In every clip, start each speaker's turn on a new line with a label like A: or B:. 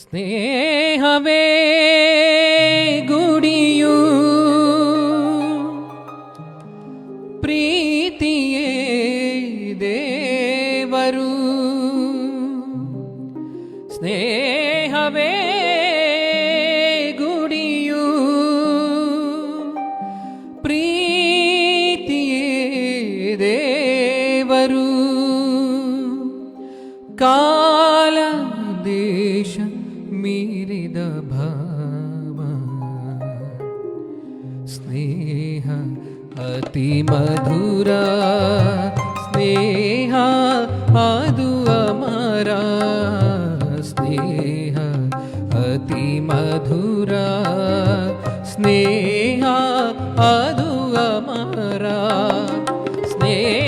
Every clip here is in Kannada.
A: स्नेहवे गुडियु प्रीतिये देवरु स्नेह स्नेह अतिमधुरा स्नेहा आदु अमरा। स्नेह अतिमधुरा स्नेहा आदु अमरा। स्नेह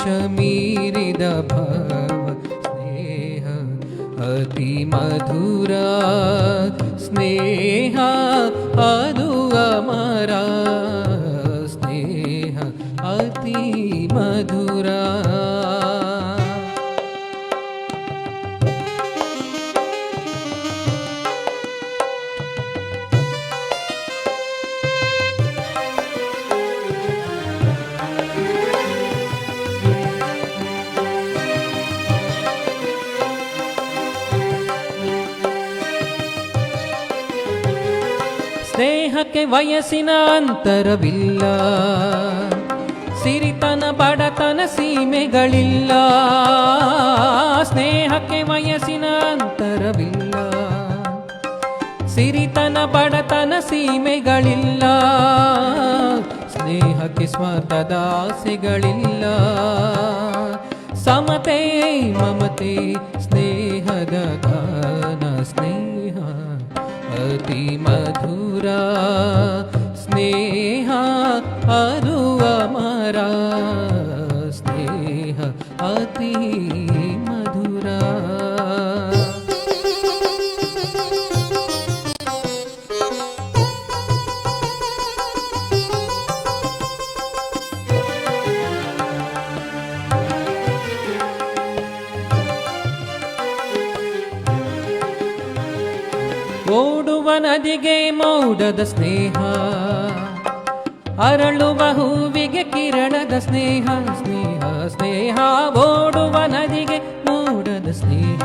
A: शमीरिदभव स्नेह अतिमधुरा स्नेहा ಸ್ನೇಹಕ್ಕೆ ವಯಸ್ಸಿನ ಅಂತರವಿಲ್ಲ. ಸಿರಿತನ, ಬಡತನ ಸೀಮೆಗಳಿಲ್ಲ. ಸ್ನೇಹಕ್ಕೆ ವಯಸ್ಸಿನ ಅಂತರವಿಲ್ಲ. ಸಿರಿತನ, ಬಡತನ ಸೀಮೆಗಳಿಲ್ಲ. ಸ್ನೇಹಕ್ಕೆ ಸ್ವಾರ್ಥದ ಆಸೆಗಳಿಲ್ಲ ಸಮತೆ, ಮಮತೆ, ಸ್ನೇಹದ ಗಾನ ಸ್ನೇಹ. ಅತಿ ಮಧುರ ಸ್ನೇಹ ಅದು ಅಮರ ಸ್ನೇಹ ಅತಿ ಮಧುರ ಓಡುವ ನದಿಗೆ ಮೌಡದ ಸ್ನೇಹ. ಅರಳುವ ಹೂವಿಗೆ ಕಿರಣದ ಸ್ನೇಹ. ಸ್ನೇಹ ಸ್ನೇಹ ಓಡುವ ನದಿಗೆ ಮೌಡದ ಸ್ನೇಹ.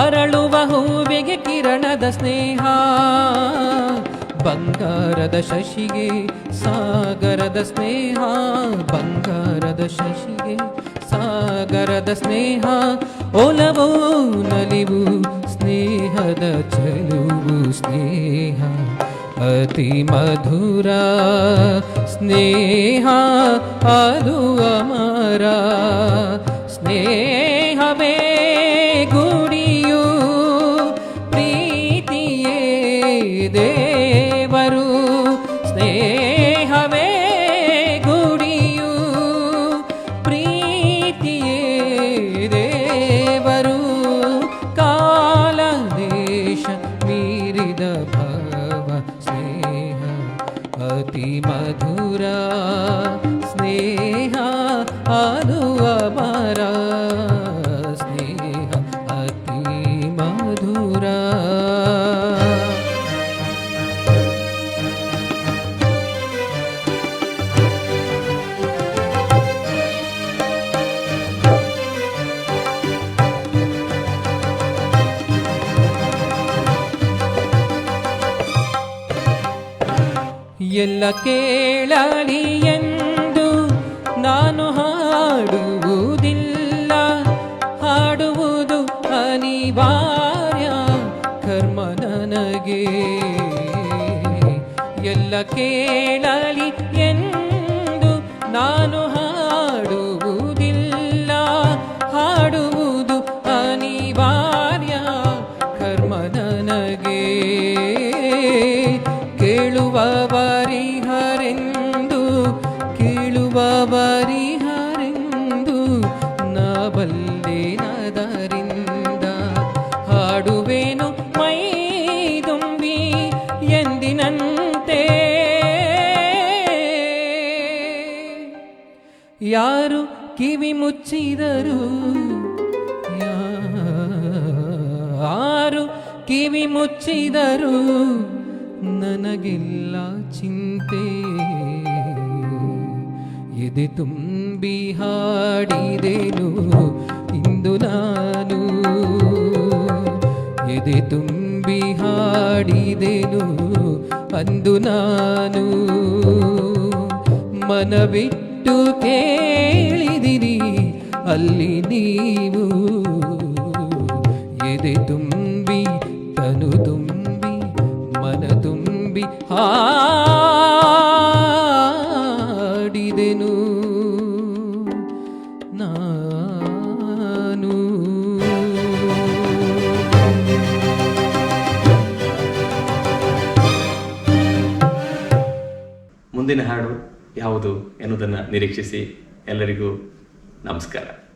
A: ಅರಳುವ ಹೂವಿಗೆ ಕಿರಣದ ಸ್ನೇಹ. ಬಂಗಾರದ ಶಶಿಗೆ ಸಾಗರದ ಸ್ನೇಹ. ಬಂಗಾರದ ಶಶಿಗೆ ಸಾಗರದ ಸ್ನೇಹ. ಒಲವು, ನಲಿವು ಸ್ನೇಹದ ಚೆಲುವು ಸ್ನೇಹ ಅತಿ ಮಧುರ ಸ್ನೇಹ ಅದು ಅಮರ ಸ್ನೇಹವೇ मधुरा स्नेहा अनुवरा ಎಲ್ಲ ಕೇಳಲಿ ಎಂದು ನಾನು ಹಾಡುವುದಿಲ್ಲ. ಹಾಡುವುದು ಅನಿವಾರ್ಯ ಕರ್ಮ ನನಗೆ. ಎಲ್ಲ ಕೇಳಲಿ ಎಂದು ನಾನು ಹಾಡುವುದಿಲ್ಲ ಕೇಳುವವರಿಹರೆಂದು ಕೇಳುವವರಿಹರೆಂದು ಬಲ್ಲೆನದರಿಂದ ಹಾಡುವೆನು ಮೈ ತುಂಬಿ ಎಂದಿನಂತೆ. ಯಾರು ಕಿವಿ ಮುಚ್ಚಿದರು ಯಾರು ಕಿವಿ ಮುಚ್ಚಿದರು ನನಗಿಲ್ಲ ಚಿಂತೆ. ಎದೆ ತುಂಬಿ ಹಾಡಿದೆನು ಇಂದು ನಾನು. ಎದೆ ತುಂಬಿ ಹಾಡಿದೆನು ಅಂದು ನಾನು. ಮನವಿಟ್ಟು ಕೇಳಿದಿರಿ ಅಲ್ಲಿ ನೀವು. ಎದೆ ತುಂಬಿ ತನು ತುಂಬಿ ತುಂಬಿ ಹಾಡಿದೆನು. ನಾನು
B: ಮುಂದಿನ ಹಾಡು ಯಾವುದು ಎನ್ನುವುದನ್ನು ನಿರೀಕ್ಷಿಸಿ ಎಲ್ಲರಿಗೂ ನಮಸ್ಕಾರ.